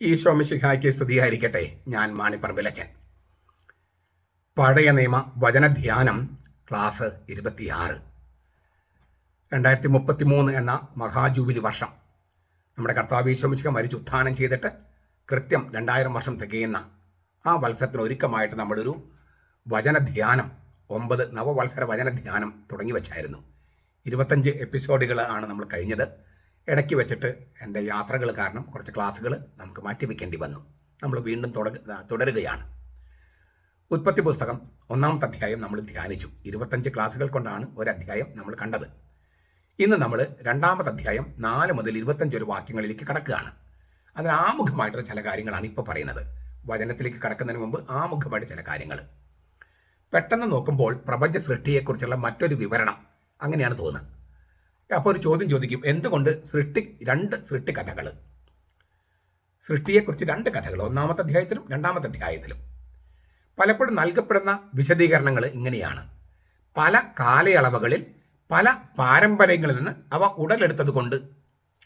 ഈശോ മിശിഹായ്ക്ക് സ്തുതിയായിരിക്കട്ടെ. ഞാൻ മാണിപ്പറമ്പിലച്ചൻ പഴയ നിയമ വചനധ്യാനം ക്ലാസ് ഇരുപത്തിയാറ്. രണ്ടായിരത്തി മുപ്പത്തി മൂന്ന് എന്ന മഹാജൂബിലി വർഷം. നമ്മുടെ കർത്താവ് ഈശോ മിശിഹ മരിച്ച് ഉത്ഥാനം ചെയ്തിട്ട് കൃത്യം രണ്ടായിരം വർഷം തികയുന്ന ആ വത്സരത്തിന് ഒരുക്കമായിട്ട് നമ്മളൊരു വചനധ്യാനം ഒമ്പത് നവവത്സര വചനധ്യാനം തുടങ്ങി വച്ചായിരുന്നു. ഇരുപത്തഞ്ച് എപ്പിസോഡുകൾ ആണ് നമ്മൾ കഴിഞ്ഞത്. ഇടയ്ക്ക് വെച്ചിട്ട് എന്റെ യാത്രകൾ കാരണം കുറച്ച് ക്ലാസ്സുകൾ നമുക്ക് മാറ്റിവെക്കേണ്ടി വന്നു. നമ്മൾ വീണ്ടും തുടരുകയാണ്. ഉത്പത്തി പുസ്തകം ഒന്നാമത്തെ അധ്യായം നമ്മൾ ധ്യാനിച്ചു. ഇരുപത്തഞ്ച് ക്ലാസ്സുകൾ കൊണ്ടാണ് ഒരു അധ്യായം നമ്മൾ കണ്ടത്. ഇന്ന് നമ്മൾ രണ്ടാമത്തെ അധ്യായം നാല് മുതൽ ഇരുപത്തഞ്ച് ഒരു വാക്യങ്ങളിലേക്ക് കടക്കുകയാണ്. അതിന് ആമുഖമായിട്ടുള്ള ചില കാര്യങ്ങളാണ് ഇപ്പോൾ പറയുന്നത്. വചനത്തിലേക്ക് കടക്കുന്നതിന് മുമ്പ് ആമുഖമായിട്ട് ചില കാര്യങ്ങൾ. പെട്ടെന്ന് നോക്കുമ്പോൾ പ്രപഞ്ച സൃഷ്ടിയെക്കുറിച്ചുള്ള മറ്റൊരു വിവരണം അങ്ങനെയാണ് തോന്നുന്നത്. അപ്പോൾ ഒരു ചോദ്യം ചോദിക്കും. എന്തുകൊണ്ട് സൃഷ്ടി രണ്ട് സൃഷ്ടി കഥകൾ സൃഷ്ടിയെക്കുറിച്ച് രണ്ട് കഥകൾ. ഒന്നാമത്തെ അധ്യായത്തിലും രണ്ടാമത്തെ അധ്യായത്തിലും. പലപ്പോഴും നൽകപ്പെടുന്ന വിശദീകരണങ്ങൾ ഇങ്ങനെയാണ്. പല കാലയളവുകളിൽ പല പാരമ്പര്യങ്ങളിൽ നിന്ന് അവ ഉടലെടുത്തത് കൊണ്ട്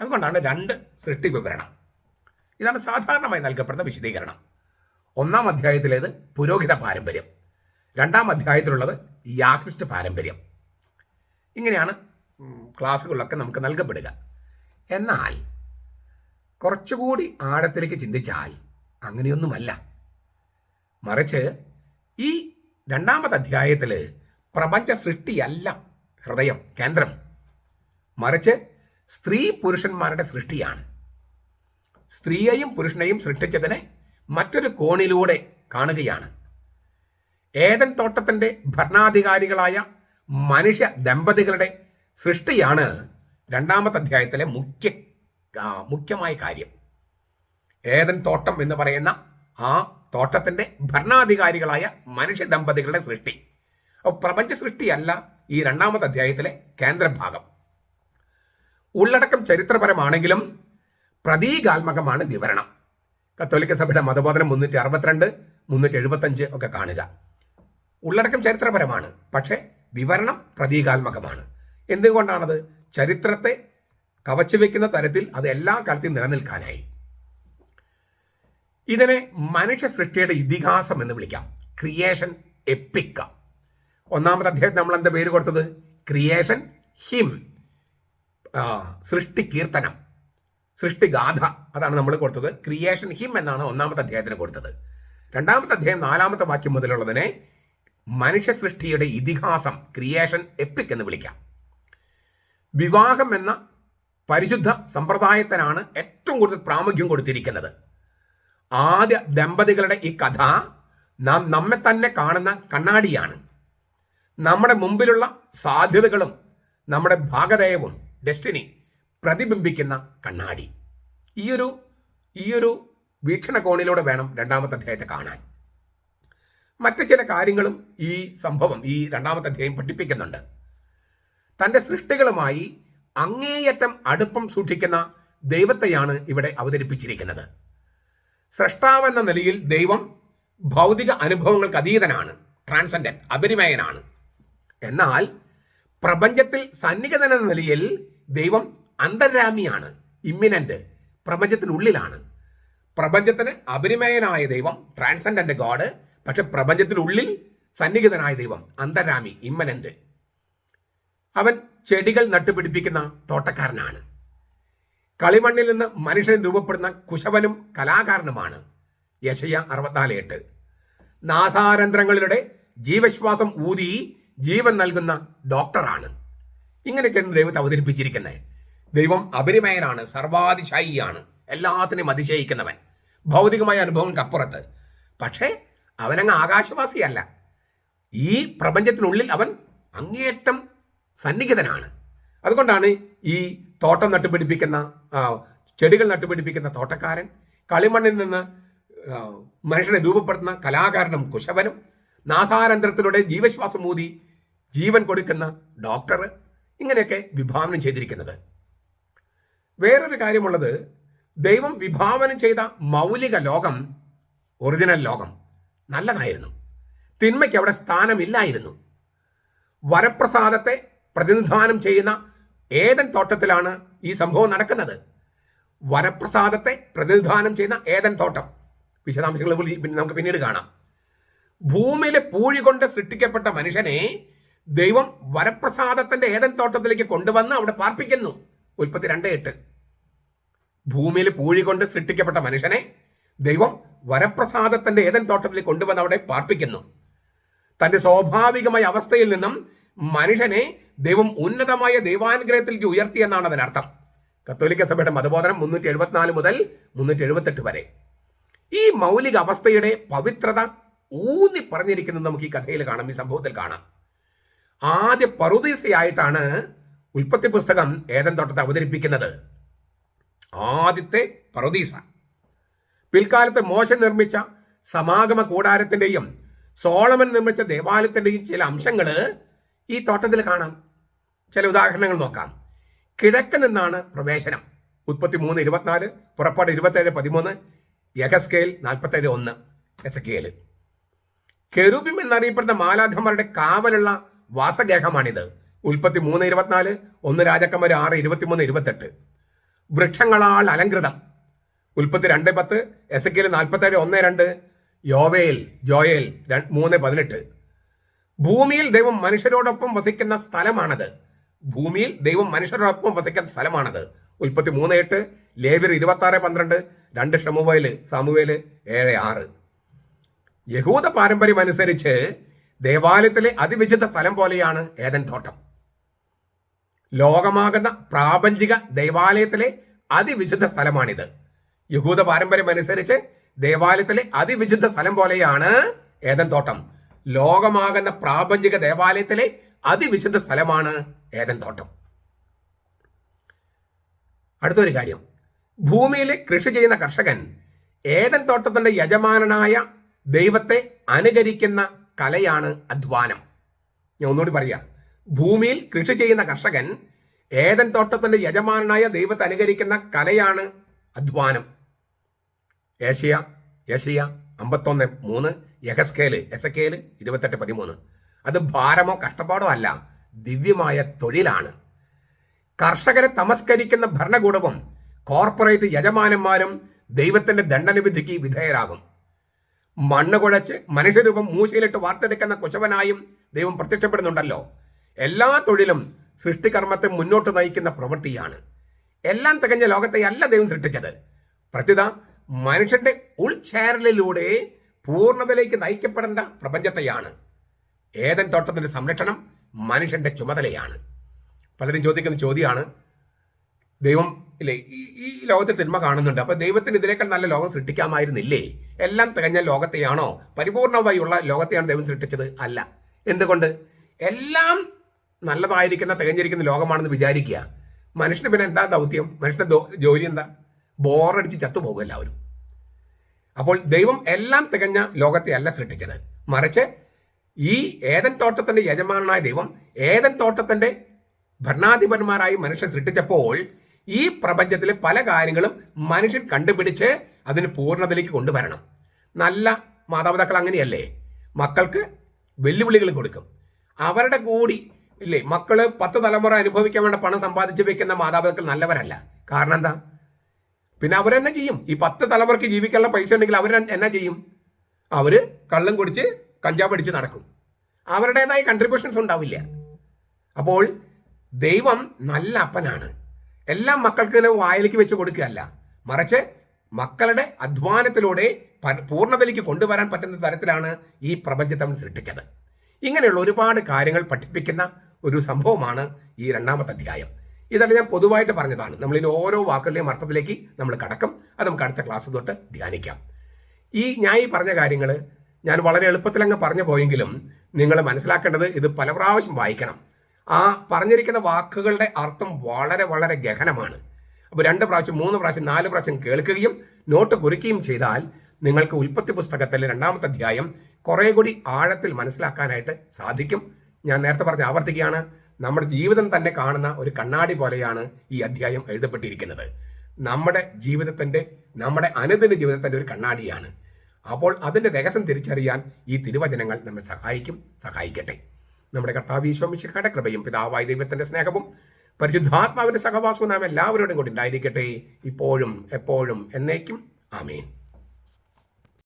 അതുകൊണ്ടാണ് രണ്ട് സൃഷ്ടി വിവരണം. ഇതാണ് സാധാരണമായി നൽകപ്പെടുന്ന വിശദീകരണം. ഒന്നാം അധ്യായത്തിലേത് പുരോഹിത പാരമ്പര്യം. രണ്ടാം അധ്യായത്തിലുള്ളത് യാകൃഷ്ട പാരമ്പര്യം. ഇങ്ങനെയാണ് ക്ലാസ്സുകളിലൊക്കെ നമുക്ക് നൽകപ്പെടുക. എന്നാൽ കുറച്ചുകൂടി ആഴത്തിലേക്ക് ചിന്തിച്ചാൽ അങ്ങനെയൊന്നുമല്ല. മറിച്ച് ഈ രണ്ടാമത്തെ അധ്യായത്തിൽ പ്രപഞ്ച സൃഷ്ടിയല്ല ഹൃദയം കേന്ദ്രം. മറിച്ച് സ്ത്രീ പുരുഷന്മാരുടെ സൃഷ്ടിയാണ്. സ്ത്രീയെയും പുരുഷനെയും സൃഷ്ടിച്ചതിനെ മറ്റൊരു കോണിലൂടെ കാണുകയാണ്. ഏതൻ തോട്ടത്തിന്റെ ഭരണാധികാരികളായ മനുഷ്യ ദമ്പതികളുടെ സൃഷ്ടിയാണ് രണ്ടാമത്തെ അധ്യായത്തിലെ മുഖ്യ മുഖ്യമായ കാര്യം. ഏതൻ തോട്ടം എന്ന് പറയുന്ന ആ തോട്ടത്തിന്റെ ഭരണാധികാരികളായ മനുഷ്യ ദമ്പതികളുടെ സൃഷ്ടി. പ്രപഞ്ച സൃഷ്ടിയല്ല ഈ രണ്ടാമത്തെ അധ്യായത്തിലെ കേന്ദ്രഭാഗം. ഉള്ളടക്കം ചരിത്രപരമാണെങ്കിലും പ്രതീകാത്മകമാണ് വിവരണം. കത്തോലിക്ക സഭയുടെ മതബോധനം മുന്നൂറ്റി അറുപത്തിരണ്ട് മുന്നൂറ്റി എഴുപത്തഞ്ച് ഒക്കെ കാണുക. ഉള്ളടക്കം ചരിത്രപരമാണ് പക്ഷേ വിവരണം പ്രതീകാത്മകമാണ്. എന്തുകൊണ്ടാണത്? ചരിത്രത്തെ കവച്ചു വെക്കുന്ന തരത്തിൽ അത് എല്ലാ കാലത്തും നിലനിൽക്കാനായി. ഇതിനെ മനുഷ്യ സൃഷ്ടിയുടെ ഇതിഹാസം എന്ന് വിളിക്കാം. ക്രിയേഷൻ എപ്പിക്ക ഒന്നാമത്തെ അദ്ദേഹത്തിന് നമ്മൾ എന്താ പേര് കൊടുത്തത്? ക്രിയേഷൻ ഹിം സൃഷ്ടി കീർത്തനം. സൃഷ്ടിഗാഥ അതാണ് നമ്മൾ കൊടുത്തത്. ക്രിയേഷൻ ഹിം എന്നാണ് ഒന്നാമത്തെ അദ്ദേഹത്തിന് കൊടുത്തത്. രണ്ടാമത്തെ അദ്ദേഹം നാലാമത്തെ വാക്യം മുതലുള്ളതിനെ മനുഷ്യ സൃഷ്ടിയുടെ ഇതിഹാസം ക്രിയേഷൻ എപ്പിക് എന്ന് വിളിക്കാം. വിവാഹം എന്ന പരിശുദ്ധ സമ്പ്രദായത്തിനാണ് ഏറ്റവും കൂടുതൽ പ്രാമുഖ്യം കൊടുത്തിരിക്കുന്നത്. ആദ്യ ദമ്പതികളുടെ ഈ കഥ നാം നമ്മെ തന്നെ കാണുന്ന കണ്ണാടിയാണ്. നമ്മുടെ മുമ്പിലുള്ള സാധ്യതകളും നമ്മുടെ ഭാഗധേയവും ഡെസ്റ്റിനി പ്രതിബിംബിക്കുന്ന കണ്ണാടി. ഈയൊരു ഈയൊരു വീക്ഷണകോണിലൂടെ വേണം രണ്ടാമത്തെ അധ്യായത്തെ കാണാൻ. മറ്റു ചില കാര്യങ്ങളും ഈ സംഭവം ഈ രണ്ടാമത്തെ അധ്യായം പഠിപ്പിക്കുന്നുണ്ട്. തന്റെ സൃഷ്ടികളുമായി അങ്ങേയറ്റം അടുപ്പം സൂക്ഷിക്കുന്ന ദൈവത്തെയാണ് ഇവിടെ അവതരിപ്പിച്ചിരിക്കുന്നത്. സൃഷ്ടാവെന്ന നിലയിൽ ദൈവം ഭൗതിക അനുഭവങ്ങൾക്ക് അതീതനാണ് ട്രാൻസെൻഡന്റ് അപരിമയനാണ്. എന്നാൽ പ്രപഞ്ചത്തിൽ സന്നിഹിതനെന്ന നിലയിൽ ദൈവം അന്തരാമിയാണ് ഇമ്മിനന്റ് പ്രപഞ്ചത്തിനുള്ളിലാണ്. പ്രപഞ്ചത്തിന് അപരിമയനായ ദൈവം ട്രാൻസെൻഡന്റ് ഗോഡ് പക്ഷെ പ്രപഞ്ചത്തിനുള്ളിൽ സന്നിഹിതനായ ദൈവം അന്തരാമി ഇമ്മനന്റ് അവൻ ചെടികൾ നട്ടുപിടിപ്പിക്കുന്ന തോട്ടക്കാരനാണ്. കളിമണ്ണിൽ നിന്ന് മനുഷ്യൻ രൂപപ്പെടുന്ന കുശവനും കലാകാരനുമാണ് യശയ അറുപത്തിനാല് എട്ട്. നാസാരന്ധ്രങ്ങളിലൂടെ ജീവശ്വാസം ഊതി ജീവൻ നൽകുന്ന ഡോക്ടറാണ്. ഇങ്ങനെയൊക്കെയാണ് ദൈവത്തെ അവതരിപ്പിച്ചിരിക്കുന്നത്. ദൈവം അപരിമയനാണ് സർവാതിശായിയാണ് എല്ലാത്തിനെയും അതിശയിക്കുന്നവൻ. ഭൗതികമായ അനുഭവങ്ങൾക്ക് അപ്പുറത്ത്. പക്ഷേ അവനങ്ങ് ആകാശവാസിയല്ല. ഈ പ്രപഞ്ചത്തിനുള്ളിൽ അവൻ അങ്ങേയറ്റം സന്നിഹിതനാണ്. അതുകൊണ്ടാണ് ഈ തോട്ടം നട്ടുപിടിപ്പിക്കുന്ന ചെടികൾ നട്ടുപിടിപ്പിക്കുന്ന തോട്ടക്കാരൻ കളിമണ്ണിൽ നിന്ന് മനുഷ്യനെ രൂപപ്പെടുത്തുന്ന കലാകാരനും കുശവനും നാസാരന്ധ്രത്തിലൂടെ ജീവശ്വാസം ഊതി ജീവൻ കൊടുക്കുന്ന ഡോക്ടർ ഇങ്ങനെയൊക്കെ വിഭാവനം ചെയ്തിരിക്കുന്നത്. വേറൊരു കാര്യമുള്ളത് ദൈവം വിഭാവനം ചെയ്ത മൗലിക ലോകം ഒറിജിനൽ ലോകം നല്ലതായിരുന്നു. തിന്മയ്ക്ക് അവിടെ സ്ഥാനമില്ലായിരുന്നു. വരപ്രസാദത്തെ പ്രതിനിധാനം ചെയ്യുന്ന ഏതൻ തോട്ടത്തിലാണ് ഈ സംഭവം നടക്കുന്നത്? വരപ്രസാദത്തെ പ്രതിനിധാനം ചെയ്യുന്ന ഏതൻ തോട്ടം? വിശദാംശങ്ങൾ പിന്നെ നമുക്ക് പിന്നീട് കാണാം. ഭൂമിയിലെ പൂഴി കൊണ്ട് സൃഷ്ടിക്കപ്പെട്ട മനുഷ്യനെ ദൈവം വരപ്രസാദത്തിന്റെ ഏതൻ തോട്ടത്തിലേക്ക് കൊണ്ടുവന്ന് അവിടെ പാർപ്പിക്കുന്നു. ഉൽപ്പത്തി രണ്ട് എട്ട്. ഭൂമിയിൽ പൂഴി കൊണ്ട് സൃഷ്ടിക്കപ്പെട്ട മനുഷ്യനെ ദൈവം വരപ്രസാദത്തിന്റെ ഏതൻ തോട്ടത്തിൽ കൊണ്ടുവന്ന് അവിടെ പാർപ്പിക്കുന്നു. തന്റെ സ്വാഭാവികമായ അവസ്ഥയിൽ നിന്നും മനുഷ്യനെ ദൈവം ഉന്നതമായ ദൈവാനുഗ്രഹത്തിലേക്ക് ഉയർത്തി എന്നാണ് അതിനർത്ഥം. കത്തോലിക്ക സഭയുടെ മതബോധനം മുന്നൂറ്റി എഴുപത്തിനാല് മുതൽ മുന്നൂറ്റി എഴുപത്തെട്ട് വരെ. ഈ മൗലിക അവസ്ഥയുടെ പവിത്രത ഊന്നി പറഞ്ഞിരിക്കുന്നത് നമുക്ക് ഈ കഥയിൽ കാണാം ഈ സംഭവത്തിൽ കാണാം. ആദ്യ പറുദീസയായിട്ടാണ് ഉൽപ്പത്തി പുസ്തകം ഏതൻ തോട്ടത്തെ അവതരിപ്പിക്കുന്നത്. ആദ്യത്തെ പറുദീസ. പിൽക്കാലത്ത് മോശം നിർമ്മിച്ച സമാഗമ കൂടാരത്തിന്റെയും സോളമൻ നിർമ്മിച്ച ദേവാലയത്തിന്റെയും ചില അംശങ്ങൾ ഈ തോട്ടത്തിൽ കാണാം. ചില ഉദാഹരണങ്ങൾ നോക്കാം. കിഴക്ക് നിന്നാണ് പ്രവേശനം. മുപ്പത്തി മൂന്ന് ഇരുപത്തിനാല് പുറപ്പാട് ഇരുപത്തേഴ് പതിമൂന്ന് യഹസ്കേൽ നാൽപ്പത്തേഴ് ഒന്ന് എസക്കേൽ കെറുബിം എന്നറിയപ്പെടുന്ന മാലാഖമാരുടെ കാവലുള്ള വാസഗേഹമാണിത്. ഉൽപ്പത്തി മൂന്ന് ഇരുപത്തിനാല് ഒന്ന് രാജക്കന്മാർ ആറ് ഇരുപത്തിമൂന്ന് ഇരുപത്തെട്ട്. വൃക്ഷങ്ങളാൽ അലങ്കൃതം ഉൽപ്പത്തി രണ്ട് പത്ത് എസ് കെയിൽ നാൽപ്പത്തേഴ് ഒന്ന് രണ്ട് യോവേൽ ജോയേൽ മൂന്ന് പതിനെട്ട്. ഭൂമിയിൽ ദൈവം മനുഷ്യരോടൊപ്പം വസിക്കുന്ന സ്ഥലമാണത്. ഭൂമിയിൽ ദൈവം മനുഷ്യരോടൊപ്പം വസിക്കുന്ന സ്ഥലമാണത്. ഉൽപ്പത്തി മൂന്ന് എട്ട് ലേവിർ ഇരുപത്തി ആറ് പന്ത്രണ്ട് രണ്ട് ഷമുവേൽ സാമുവേൽ ഏഴ് ആറ്. യഹൂദ പാരമ്പര്യം അനുസരിച്ച് ദേവാലയത്തിലെ അതിവിശുദ്ധ സ്ഥലം പോലെയാണ് ഏതൻ തോട്ടം. ലോകമാകുന്ന പ്രാപഞ്ചിക ദേവാലയത്തിലെ അതിവിശുദ്ധ സ്ഥലമാണിത്. യഹൂദ പാരമ്പര്യം അനുസരിച്ച് ദേവാലയത്തിലെ അതിവിശുദ്ധ സ്ഥലം പോലെയാണ് ഏതൻ തോട്ടം. ലോകമാകുന്ന പ്രാപഞ്ചിക ദേവാലയത്തിലെ അതിവിശുദ്ധ സ്ഥലമാണ് ഏതൻ തോട്ടം. അടുത്തൊരു കാര്യം. ഭൂമിയിൽ കൃഷി ചെയ്യുന്ന കർഷകൻ ഏതൻ തോട്ടത്തിന്റെ യജമാനനായ ദൈവത്തെ അനുകരിക്കുന്ന കലയാണ് അധ്വാനം. ഞാൻ ഒന്നുകൂടി പറയാം. ഭൂമിയിൽ കൃഷി ചെയ്യുന്ന കർഷകൻ ഏതൻ തോട്ടത്തിന്റെ യജമാനായ ദൈവത്തെ അനുകരിക്കുന്ന കലയാണ് അധ്വാനം. ഏഷ്യ ഏഷ്യ അമ്പത്തൊന്ന് മൂന്ന് യഹസ്കേൽ എസക്കേൽ ഇരുപത്തെട്ട് പതിമൂന്ന്. അത് ഭാരമോ കഷ്ടപ്പാടോ അല്ല ദിവ്യമായ തൊഴിലാണ്. കർഷകരെ തമസ്കരിക്കുന്ന ഭരണകൂടവും കോർപ്പറേറ്റ് യജമാനന്മാരും ദൈവത്തിന്റെ ദണ്ഡനവിധിക്ക് വിധേയരാകും. മണ്ണ് കുഴച്ച് മനുഷ്യരൂപം മൂശയിലിട്ട് വാർത്തെടുക്കുന്ന കുശവനായും ദൈവം പ്രത്യക്ഷപ്പെടുന്നുണ്ടല്ലോ. എല്ലാ തൊഴിലും സൃഷ്ടികർമ്മത്തെ മുന്നോട്ട് നയിക്കുന്ന പ്രവൃത്തിയാണ്. എല്ലാം തികഞ്ഞ ലോകത്തെ അല്ല ദൈവം സൃഷ്ടിച്ചത്. പ്രത്യുത മനുഷ്യന്റെ ഉൾചേരലിലൂടെ പൂർണതയിലേക്ക് നയിക്കപ്പെടേണ്ട പ്രപഞ്ചത്തെയാണ്. ഏതൻ തോട്ടത്തിന്റെ സംരക്ഷണം മനുഷ്യന്റെ ചുമതലയാണ്. പലരും ചോദിക്കുന്ന ചോദ്യമാണ് ദൈവം ഇല്ലേ ഈ ലോകത്തിൽ തിന്മ കാണുന്നുണ്ട് അപ്പൊ ദൈവത്തിന് ഇതിനേക്കാൾ നല്ല ലോകം സൃഷ്ടിക്കാമായിരുന്നില്ലേ? എല്ലാം തികഞ്ഞ ലോകത്തെയാണോ? പരിപൂർണമായി ഉള്ള ലോകത്തെയാണ് ദൈവം സൃഷ്ടിച്ചത്? അല്ല. എന്തുകൊണ്ട്? എല്ലാം നല്ലതായിരിക്കുന്ന തികഞ്ഞിരിക്കുന്ന ലോകമാണെന്ന് വിചാരിക്കുക. മനുഷ്യന് പിന്നെ എന്താ ദൗത്യം? മനുഷ്യന്റെ ദോ- ജോലി എന്താ? ബോറടിച്ച് ചത്തുപോകും എല്ലാവരും. അപ്പോൾ ദൈവം എല്ലാം തികഞ്ഞ ലോകത്തെ അല്ല സൃഷ്ടിച്ചത്. മറിച്ച് ഈ ഏതൻ തോട്ടത്തിന്റെ യജമാനായ ദൈവം ഏതൻ തോട്ടത്തിന്റെ ഭരണാധിപന്മാരായി മനുഷ്യൻ സൃഷ്ടിച്ചപ്പോൾ ഈ പ്രപഞ്ചത്തിലെ പല കാര്യങ്ങളും മനുഷ്യൻ കണ്ടുപിടിച്ച് അതിന് പൂർണതയിലേക്ക് കൊണ്ടുവരണം. നല്ല മാതാപിതാക്കൾ അങ്ങനെയല്ലേ? മക്കൾക്ക് വെല്ലുവിളികൾ കൊടുക്കും. അവരുടെ കൂടി ഇല്ലേ മക്കൾ പത്ത് തലമുറ അനുഭവിക്കാൻ വേണ്ട പണം സമ്പാദിച്ച് വെക്കുന്ന മാതാപിതാക്കൾ നല്ലവരല്ല. കാരണം എന്താ? പിന്നെ അവരെന്നെ ചെയ്യും. ഈ പത്ത് തലമുറയ്ക്ക് ജീവിക്കാനുള്ള പൈസ ഉണ്ടെങ്കിൽ അവർ എന്നാ ചെയ്യും? അവർ കള്ളം കുടിച്ച് കഞ്ചാവ് അടിച്ച് നടക്കും. അവരുടേതായ കൺട്രിബ്യൂഷൻസ് ഉണ്ടാവില്ല. അപ്പോൾ ദൈവം നല്ല അപ്പനാണ്. എല്ലാം മക്കൾക്ക് വായിലേക്ക് വെച്ച് കൊടുക്കുകയല്ല. മറിച്ച് മക്കളുടെ അധ്വാനത്തിലൂടെ പൂർണതയിലേക്ക് കൊണ്ടുവരാൻ പറ്റുന്ന തരത്തിലാണ് ഈ പ്രപഞ്ചത്തെ സൃഷ്ടിച്ചത്. ഇങ്ങനെയുള്ള ഒരുപാട് കാര്യങ്ങൾ പഠിപ്പിക്കുന്ന ഒരു സംഭവമാണ് ഈ രണ്ടാമത്തെ അധ്യായം. ഇതല്ല ഞാൻ പൊതുവായിട്ട് പറഞ്ഞതാണ്. ഇതിന് ഓരോ വാക്കുകളുടെയും അർത്ഥത്തിലേക്ക് നമ്മൾ കടക്കും. അത് നമുക്ക് അടുത്ത ക്ലാസ് തൊട്ട് ധ്യാനിക്കാം. ഈ ഞാൻ ഈ പറഞ്ഞ കാര്യങ്ങൾ ഞാൻ വളരെ എളുപ്പത്തിൽ അങ്ങ് പറഞ്ഞു പോയെങ്കിലും നിങ്ങൾ മനസ്സിലാക്കേണ്ടത് ഇത് പല പ്രാവശ്യം വായിക്കണം. ആ പറഞ്ഞിരിക്കുന്ന വാക്കുകളുടെ അർത്ഥം വളരെ വളരെ ഗഹനമാണ്. അപ്പോൾ രണ്ട് പ്രാവശ്യം മൂന്ന് പ്രാവശ്യം നാല് പ്രാവശ്യം കേൾക്കുകയും നോട്ട് കുറിക്കുകയും ചെയ്താൽ നിങ്ങൾക്ക് ഉൽപ്പത്തി പുസ്തകത്തിലെ രണ്ടാമത്തെ അധ്യായം കുറേ കൂടി ആഴത്തിൽ മനസ്സിലാക്കാനായിട്ട് സാധിക്കും. ഞാൻ നേരത്തെ പറഞ്ഞ് ആവർത്തിക്കുകയാണ് നമ്മുടെ ജീവിതം തന്നെ കാണുന്ന ഒരു കണ്ണാടി പോലെയാണ് ഈ അധ്യായം എഴുതപ്പെട്ടിരിക്കുന്നത്. നമ്മുടെ ജീവിതത്തിന്റെ നമ്മുടെ അനുദിന ജീവിതത്തിന്റെ ഒരു കണ്ണാടിയാണ്. അപ്പോൾ അതിന്റെ രഹസ്യം തിരിച്ചറിയാൻ ഈ തിരുവചനങ്ങൾ നമ്മെ സഹായിക്കും സഹായിക്കട്ടെ. നമ്മുടെ കർത്താവ് ഈശോമിശിഖയുടെ കൃപയും പിതാവായ ദൈവത്തിന്റെ സ്നേഹവും പരിശുദ്ധാത്മാവിന്റെ സഹവാസവും നാം എല്ലാവരോടും കൂടി ഉണ്ടായിരിക്കട്ടെ. ഇപ്പോഴും എപ്പോഴും എന്നേക്കും. ആമേൻ.